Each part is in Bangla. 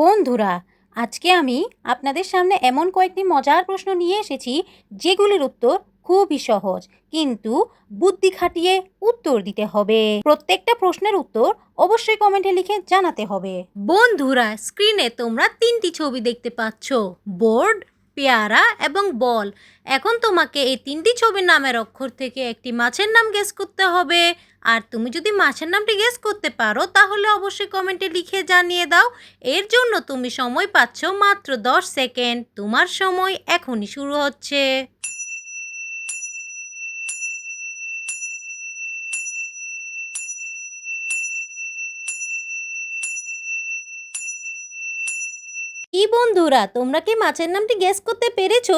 বন্ধুরা, আজকে আমি আপনাদের সামনে এমন কয়েকটি মজার প্রশ্ন নিয়ে এসেছি, যেগুলির উত্তর খুবই সহজ, কিন্তু বুদ্ধি খাটিয়ে উত্তর দিতে হবে। প্রত্যেকটা প্রশ্নের উত্তর অবশ্যই কমেন্টে লিখে জানাতে হবে। বন্ধুরা, স্ক্রিনে তোমরা তিনটি ছবি দেখতে পাচ্ছ, বোর্ড পেয়ারা এবং বল। এখন তোমাকে এই তিনটি ছবির নামের অক্ষর থেকে একটি মাছের নাম গেস করতে হবে। আর তুমি যদি মাছের নামটি গেস করতে পারো, তাহলে অবশ্যই কমেন্টে লিখে জানিয়ে দাও। এর জন্য তুমি সময় পাচ্ছ মাত্র দশ সেকেন্ড তোমার সময় এখনই শুরু হচ্ছে। কি বন্ধুরা, তোমরা কি মাছের নামটি গেস করতে পেরেছ?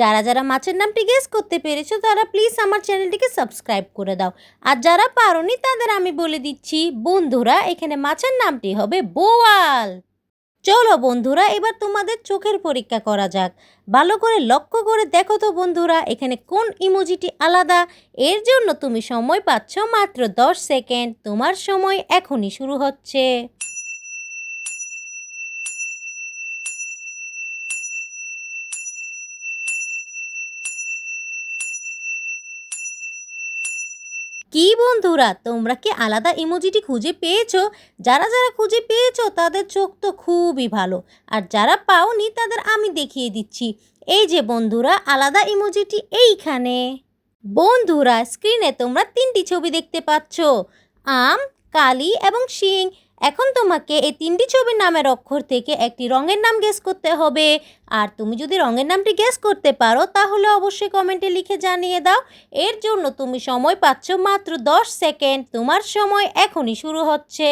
যারা যারা মাছের নামটি গেস করতে পেরেছ, তারা প্লিজ আমার চ্যানেলটিকে সাবস্ক্রাইব করে দাও। আর যারা পারোনি, তাদের আমি বলে দিচ্ছি, বন্ধুরা, এখানে মাছের নামটি হবে বোয়াল। চলো বন্ধুরা, এবার তোমাদের চোখের পরীক্ষা করা যাক। ভালো করে লক্ষ্য করে দেখো তো বন্ধুরা, এখানে কোন ইমোজিটি আলাদা? এর জন্য তুমি সময় পাচ্ছ মাত্র দশ সেকেন্ড। তোমার সময় এখনই শুরু হচ্ছে। কি বন্ধুরা, তোমরা কি আলাদা ইমোজিটি খুঁজে পেয়েছ? যারা যারা খুঁজে পেয়েছ, তাদের চোখ তো খুবই ভালো। আর যারা পাওনি, তাদের আমি দেখিয়ে দিচ্ছি। এই যে বন্ধুরা, আলাদা ইমোজিটি এইখানে। বন্ধুরা স্ক্রিনে তোমরা তিনটি ছবি দেখতে পাচ্ছ। আম, কালি এবং শিং। এখন তোমাকে এই তিনটি ছবির নামের অক্ষর থেকে একটি রঙের নাম গেস করতে হবে। আর তুমি যদি রঙের নামটি গেস করতে পারো, তাহলে অবশ্যই কমেন্টে লিখে জানিয়ে দাও। এর জন্য তুমি সময় পাচ্ছ মাত্র দশ সেকেন্ড তোমার সময় এখনই শুরু হচ্ছে।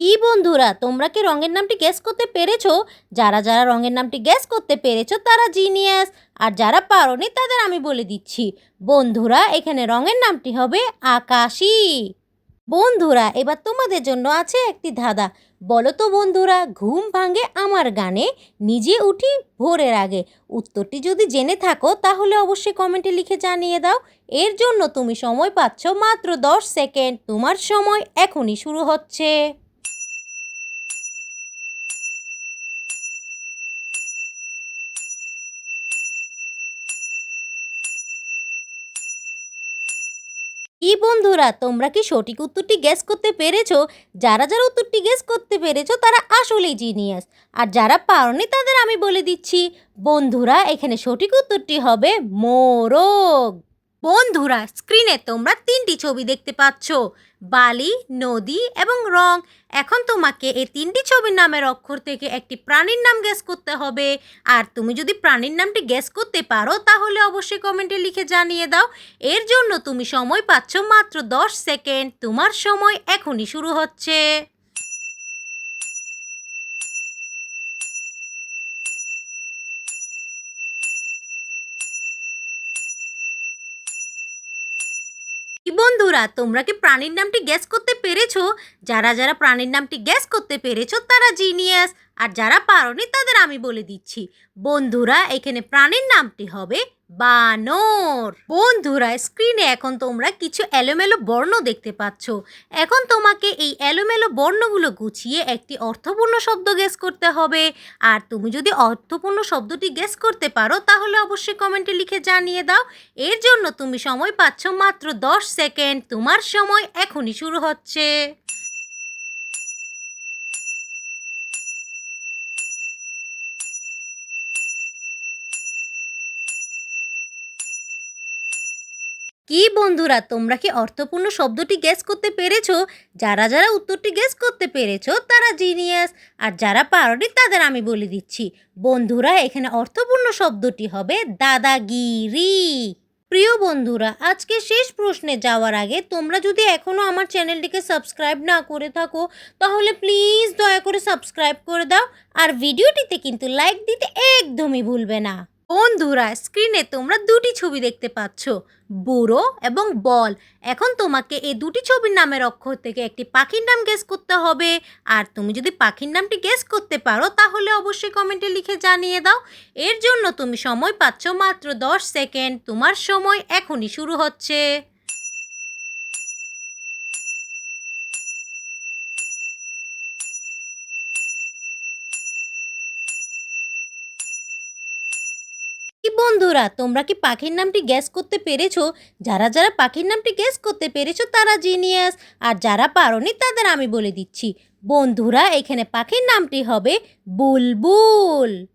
কি বন্ধুরা, তোমরা কি রঙের নামটি গ্যাস করতে পেরেছ? যারা যারা রঙের নামটি গ্যাস করতে পেরেছ, তারা জিনিয়াস আর যারা পারোনি, তাদের আমি বলে দিচ্ছি। বন্ধুরা, এখানে রঙের নামটি হবে আকাশী। বন্ধুরা, এবার তোমাদের জন্য আছে একটি ধাঁধা। বলো তো বন্ধুরা, ঘুম ভাঙে আমার গানে, নিজে উঠি ভোরের আগে। উত্তরটি যদি জেনে থাকো, তাহলে অবশ্যই কমেন্টে লিখে জানিয়ে দাও। এর জন্য তুমি সময় পাচ্ছ মাত্র দশ সেকেন্ড। তোমার সময় এখনই শুরু হচ্ছে। কি বন্ধুরা, তোমরা কি সঠিক উত্তরটি গ্যাস করতে পেরেছ? যারা যারা উত্তরটি গ্যাস করতে পেরেছ, তারা আসলেই জিনিয়াস আর যারা পারনি তাদের আমি বলে দিচ্ছি, বন্ধুরা, এখানে সঠিক উত্তরটি হবে মোরগ। বন্ধুরা স্ক্রিনে তোমরা তিনটি ছবি দেখতে পাচ্ছ। বালি, নদী এবং রং। এখন তোমাকে এই তিনটি ছবির নামের অক্ষর থেকে একটি প্রাণীর নাম গ্যাস করতে হবে। আর তুমি যদি প্রাণীর নামটি গ্যাস করতে পারো, তাহলে অবশ্যই কমেন্টে লিখে জানিয়ে দাও। এর জন্য তুমি সময় পাচ্ছ মাত্র দশ সেকেন্ড তোমার সময় এখনই শুরু হচ্ছে। বন্ধুরা, তোমরা কি প্রাণীর নামটি গ্যাস করতে পেরেছ? যারা যারা প্রাণীর নামটি গ্যাস করতে পেরেছ, তারা জিনিয়াস আর যারা পারোনি তাদের আমি বলে দিচ্ছি, বন্ধুরা, এখানে প্রাণীর নামটি হবে বানর। বন্ধুরা স্ক্রিনে এখন তোমরা কিছু এলোমেলো বর্ণ দেখতে পাচ্ছ। এখন তোমাকে এই এলোমেলো বর্ণগুলো গুছিয়ে একটি অর্থপূর্ণ শব্দ গেস করতে হবে। আর তুমি যদি অর্থপূর্ণ শব্দটি গেস করতে পারো, তাহলে অবশ্যই কমেন্টে লিখে জানিয়ে দাও। এর জন্য তুমি সময় পাচ্ছ মাত্র দশ সেকেন্ড তোমার সময় এখনই শুরু হচ্ছে। কি বন্ধুরা, তোমরা কি অর্থপূর্ণ শব্দটি গেস করতে পেরেছ? যারা যারা উত্তরটি গেস করতে পেরেছ, তারা জিনিয়াস আর যারা পারোনি, তাদের আমি বলে দিচ্ছি। বন্ধুরা, এখানে অর্থপূর্ণ শব্দটি হবে দাদাগিরি। প্রিয় বন্ধুরা, আজকে শেষ প্রশ্নে যাওয়ার আগে তোমরা যদি এখনও আমার চ্যানেলটিকে সাবস্ক্রাইব না করে থাকো, তাহলে প্লিজ দয়া করে সাবস্ক্রাইব করে দাও। আর ভিডিওটিতে কিন্তু লাইক দিতে একদমই ভুলবে না। বন্ধুরা স্ক্রিনে তোমরা দুটি ছবি দেখতে পাচ্ছ, বুড়ো এবং বল। এখন তোমাকে এই দুটি ছবির নামের অক্ষর থেকে একটি পাখির নাম গেস করতে হবে। আর তুমি যদি পাখির নামটি গেস করতে পারো, তাহলে অবশ্যই কমেন্টে লিখে জানিয়ে দাও। এর জন্য তুমি সময় পাচ্ছ মাত্র দশ সেকেন্ড তোমার সময় এখনই শুরু হচ্ছে। বন্ধুরা, তোমরা কি পাখির নামটি গ্যাস করতে পেরেছ? যারা যারা পাখির নামটি গ্যাস করতে পেরেছ, তারা জিনিয়াস আর যারা পারোনি, তাদের আমি বলে দিচ্ছি। বন্ধুরা, এখানে পাখির নামটি হবে বুলবুল।